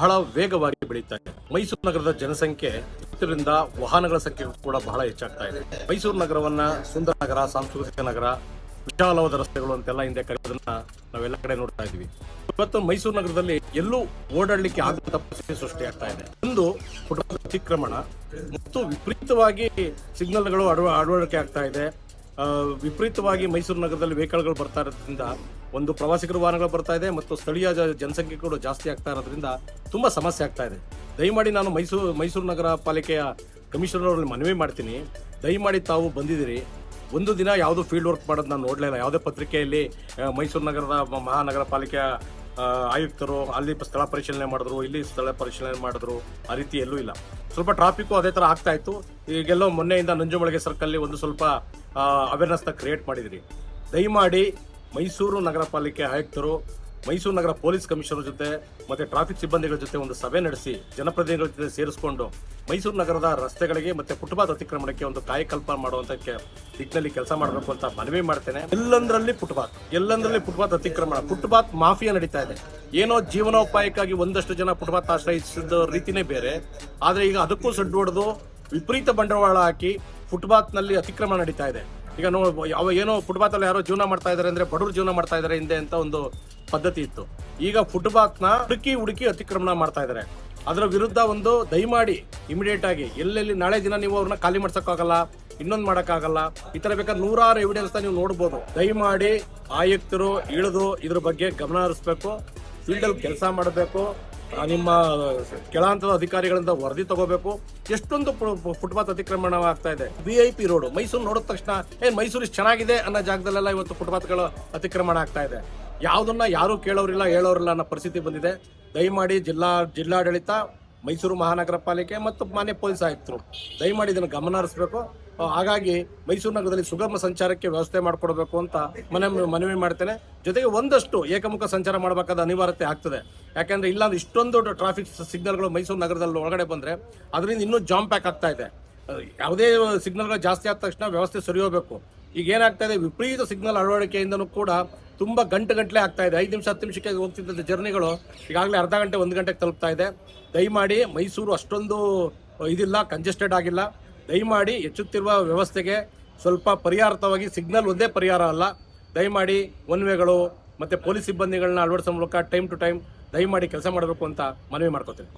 ಬಹಳ ವೇಗವಾಗಿ ಬೆಳೀತಾ ಇದೆ. ಮೈಸೂರು ನಗರದ ಜನಸಂಖ್ಯೆ ಇದರಿಂದ ವಾಹನಗಳ ಸಂಖ್ಯೆ ಕೂಡ ಬಹಳ ಹೆಚ್ಚಾಗ್ತಾ ಇದೆ. ಮೈಸೂರು ನಗರವನ್ನ ಸುಂದರ ನಗರ, ಸಾಂಸ್ಕೃತಿಕ ನಗರ, ವಿಶಾಲವಾದ ರಸ್ತೆಗಳು ಅಂತೆಲ್ಲ ಹಿಂದೆ ಕರೆಯೋದನ್ನ ನಾವೆಲ್ಲ ಕಡೆ ನೋಡ್ತಾ ಇದೀವಿ ಇವತ್ತು ಮೈಸೂರು ನಗರದಲ್ಲಿ ಎಲ್ಲೂ ಓಡಾಡಲಿಕ್ಕೆ ಆಗದ ಪರಿಸ್ಥಿತಿ ಸೃಷ್ಟಿಯಾಗ್ತಾ ಇದೆ. ಒಂದು ಫುಟ್ಪಾತ್ ಅತಿಕ್ರಮಣ ಮತ್ತು ವಿಪರೀತವಾಗಿ ಸಿಗ್ನಲ್ಗಳು ಅಳವ ಆಗ್ತಾ ಇದೆ. ವಿಪರೀತವಾಗಿ ಮೈಸೂರು ನಗರದಲ್ಲಿ ವೆಹಿಕಲ್ಗಳು ಬರ್ತಾ ಇರೋದ್ರಿಂದ ಒಂದು ಪ್ರವಾಸಿಗರ ವಾಹನಗಳು ಬರ್ತಾ ಇದೆ ಮತ್ತು ಸ್ಥಳೀಯ ಜನಸಂಖ್ಯೆ ಕೂಡ ಜಾಸ್ತಿ ಆಗ್ತಾ ಇರೋದ್ರಿಂದ ತುಂಬ ಸಮಸ್ಯೆ ಆಗ್ತಾ ಇದೆ. ದಯಮಾಡಿ ನಾನು ಮೈಸೂರು ಮೈಸೂರು ನಗರ ಪಾಲಿಕೆಯ ಕಮಿಷನರ್ ಅವರಲ್ಲಿ ಮನವಿ ಮಾಡ್ತೀನಿ. ದಯಮಾಡಿ ತಾವು ಬಂದಿದ್ದೀರಿ. ಒಂದು ದಿನ ಯಾವುದು ಫೀಲ್ಡ್ ವರ್ಕ್ ಮಾಡೋದು ನಾನು ನೋಡಲಿಲ್ಲ ಯಾವುದೇ ಪತ್ರಿಕೆಯಲ್ಲಿ ಮೈಸೂರು ನಗರದ ಮಹಾನಗರ ಪಾಲಿಕೆಯ ಆಯುಕ್ತರು ಅಲ್ಲಿ ಸ್ಥಳ ಪರಿಶೀಲನೆ ಮಾಡಿದ್ರು, ಇಲ್ಲಿ ಸ್ಥಳ ಪರಿಶೀಲನೆ ಮಾಡಿದ್ರು, ಆ ರೀತಿ ಎಲ್ಲೂ ಇಲ್ಲ. ಸ್ವಲ್ಪ ಟ್ರಾಫಿಕ್ ಅದೇ ತರ ಆಗ್ತಾ ಇತ್ತು. ಈಗೆಲ್ಲೋ ಮೊನ್ನೆಯಿಂದ ನಂಜುಮಳಿಗೆ ಸರ್ಕಲ್ ಒಂದು ಸ್ವಲ್ಪ ಅವೇರ್ನೆಸ್ನ ಕ್ರಿಯೇಟ್ ಮಾಡಿದ್ರಿ. ದಯಮಾಡಿ ಮೈಸೂರು ನಗರ ಪಾಲಿಕೆ ಆಯುಕ್ತರು ಮೈಸೂರು ನಗರ ಪೊಲೀಸ್ ಕಮಿಷನರ್ ಜೊತೆ ಮತ್ತೆ ಟ್ರಾಫಿಕ್ ಸಿಬ್ಬಂದಿಗಳ ಜೊತೆ ಒಂದು ಸಭೆ ನಡೆಸಿ ಜನಪ್ರತಿನಿಧಿಗಳ ಜೊತೆ ಸೇರಿಸಿಕೊಂಡು ಮೈಸೂರು ನಗರದ ರಸ್ತೆಗಳಿಗೆ ಮತ್ತೆ ಫುಟ್ಪಾತ್ ಅತಿಕ್ರಮಣಕ್ಕೆ ಒಂದು ಕಾಯಕಲ್ಪ ಮಾಡುವಂತ ಕೆ- ದಿಕ್ಕಿನಲ್ಲಿ ಕೆಲಸ ಮಾಡಬೇಕು ಅಂತ ಮನವಿ ಮಾಡ್ತೇನೆ. ಎಲ್ಲಂದ್ರಲ್ಲಿ ಫುಟ್ಪಾತ್ ಎಲ್ಲಂದ್ರಲ್ಲಿ ಫುಟ್ಪಾತ್ ಅತಿಕ್ರಮಣ ಫುಟ್ಪಾತ್ ಮಾಫಿಯಾ ನಡೀತಾ ಇದೆ. ಏನೋ ಜೀವನೋಪಾಯಕ್ಕಾಗಿ ಒಂದಷ್ಟು ಜನ ಫುಟ್ಪಾತ್ ಆಶ್ರಯಿಸಿದ ರೀತಿನೇ ಬೇರೆ. ಆದರೆ ಈಗ ಅದಕ್ಕೂ ಸಡ್ಡು ಹೊಡೆದು ವಿಪರೀತ ಬಂಡವಾಳ ಹಾಕಿ ಫುಟ್ಪಾತ್ನಲ್ಲಿ ಅತಿಕ್ರಮಣ ನಡೀತಾ ಇದೆ. ಈಗ ನೋ ಯಾವ ಏನೋ ಫುಟ್ಬಾತಲ್ಲಿ ಯಾರೋ ಜೀವನ ಮಾಡ್ತಾ ಇದಾರೆ ಅಂದ್ರೆ ಬಡವರು ಜೀವನ ಮಾಡ್ತಾ ಇದಾರೆ ಹಿಂದೆ ಅಂತ ಒಂದು ಪದ್ಧತಿ ಇತ್ತು. ಈಗ ಫುಟ್ಬಾತ್ನ ನ ಹುಡುಕಿ ಹುಡುಕಿ ಅತಿಕ್ರಮಣ ಮಾಡ್ತಾ ಇದಾರೆ. ಅದರ ವಿರುದ್ಧ ಒಂದು ದಯಮಾಡಿ ಇಮಿಡಿಯೇಟ್ ಆಗಿ ಎಲ್ಲೆಲ್ಲಿ ನಾಳೆ ದಿನ ನೀವು ಅವ್ರನ್ನ ಖಾಲಿ ಮಾಡ್ಸಕ್ಕಾಗಲ್ಲ, ಇನ್ನೊಂದು ಮಾಡಕ್ಕಾಗಲ್ಲ, ಈ ತರ ಬೇಕಾದ್ರೆ ನೂರಾರು ಎವಿಡೆನ್ಸ್ ನೀವು ನೋಡ್ಬೋದು. ದಯಮಾಡಿ ಆಯುಕ್ತರು ಇಳಿದು ಇದ್ರ ಬಗ್ಗೆ ಗಮನ ಹರಿಸ್ಬೇಕು ಫೀಲ್ಡ್ ಅಲ್ಲಿ ಕೆಲಸ ಮಾಡಬೇಕು. ನಿಮ್ಮ ಕೆಳಹಂತದ ಅಧಿಕಾರಿಗಳಿಂದ ವರದಿ ತಗೋಬೇಕು. ಎಷ್ಟೊಂದು ಫುಟ್ಪಾತ್ ಅತಿಕ್ರಮಣ ಆಗ್ತಾ ಇದೆ. V I P road, Mysuru ನೋಡಿದ ತಕ್ಷಣ, ಏನ್ ಮೈಸೂರು ಚೆನ್ನಾಗಿದೆ ಅನ್ನೋ ಜಾಗದಲ್ಲೆಲ್ಲ ಇವತ್ತು ಫುಟ್ಪಾತ್ಗಳು ಅತಿಕ್ರಮಣ ಆಗ್ತಾ ಇದೆ. ಯಾವುದನ್ನ ಯಾರು ಕೇಳೋರಿಲ್ಲ, ಹೇಳೋರಿಲ್ಲ ಅನ್ನೋ ಪರಿಸ್ಥಿತಿ ಬಂದಿದೆ. ದಯಮಾಡಿ ಜಿಲ್ಲಾ, ಜಿಲ್ಲಾಡಳಿತ ಮೈಸೂರು ಮಹಾನಗರ ಪಾಲಿಕೆ ಮತ್ತು ಮಾನ್ಯ ಪೊಲೀಸ್ ಆಯುಕ್ತರು. ದಯಮಾಡಿ ಇದನ್ನು ಗಮನ ಹರಿಸಬೇಕು ಹಾಗಾಗಿ ಮೈಸೂರು ನಗರದಲ್ಲಿ ಸುಗಮ ಸಂಚಾರಕ್ಕೆ ವ್ಯವಸ್ಥೆ ಮಾಡಿಕೊಡ್ಬೇಕು ಅಂತ ಮನೆ ಮನವಿ ಮಾಡ್ತೇನೆ. ಜೊತೆಗೆ ಒಂದಷ್ಟು ಏಕಮುಖ ಸಂಚಾರ ಮಾಡಬೇಕಾದ ಅನಿವಾರ್ಯತೆ ಆಗ್ತದೆ. ಯಾಕಂದ್ರೆ ಇಲ್ಲಾಂದ್ರೆ ಇಷ್ಟೊಂದು ಟ್ರಾಫಿಕ್ ಸಿಗ್ನಲ್ಗಳು ಮೈಸೂರು ನಗರದಲ್ಲಿ ಒಳಗಡೆ ಬಂದ್ರೆ ಅದರಿಂದ ಇನ್ನೂ ಜಾಮ್ ಪ್ಯಾಕ್ ಆಗ್ತಾ ಇದೆ. ಯಾವುದೇ ಸಿಗ್ನಲ್ಗಳು ಜಾಸ್ತಿ ಆದ ತಕ್ಷಣ ವ್ಯವಸ್ಥೆ ಸರಿ ಹೋಗ್ಬೇಕು. ಈಗ ಏನಾಗ್ತಾ ಇದೆ? ವಿಪರೀತ ಸಿಗ್ನಲ್ ಅಳವಡಿಕೆಯಿಂದನೂ ಕೂಡ ತುಂಬಾ ಗಂಟೆ ಗಂಟಲೆ ಆಗ್ತಾ ಇದೆ. ಐದು ನಿಮಿಷ, ಹತ್ತು ನಿಮಿಷಕ್ಕೆ ಹೋಗ್ತಿದ್ದಂಥ ಜರ್ನಿಗಳು ಈಗಾಗಲೇ ಅರ್ಧ ಗಂಟೆ, ಒಂದು ಗಂಟೆಗೆ ತಲುಪ್ತಾ ಇದೆ. ದಯಮಾಡಿ ಮೈಸೂರು ಅಷ್ಟೊಂದು ಇದಿಲ್ಲ ಕಂಜೆಸ್ಟೆಡ್ ಆಗಿಲ್ಲ. ದಯಮಾಡಿ ಹೆಚ್ಚುತ್ತಿರುವ ವ್ಯವಸ್ಥೆಗೆ ಸ್ವಲ್ಪ ಪರಿಹಾರತವಾಗಿ ಸಿಗ್ನಲ್ ಒಂದೇ ಪರಿಹಾರ ಅಲ್ಲ. ದಯಮಾಡಿ ಒನ್ ವೇಗಳು ಮತ್ತೆ ಪೊಲೀಸ್ ಸಿಬ್ಬಂದಿಗಳನ್ನ ಅಳವಡಿಸೋ ಮೂಲಕ ಟೈಮ್ ಟು ಟೈಮ್ ದಯಮಾಡಿ ಕೆಲಸ ಮಾಡಬೇಕು ಅಂತ ಮನವಿ ಮಾಡ್ಕೋತೇನೆ.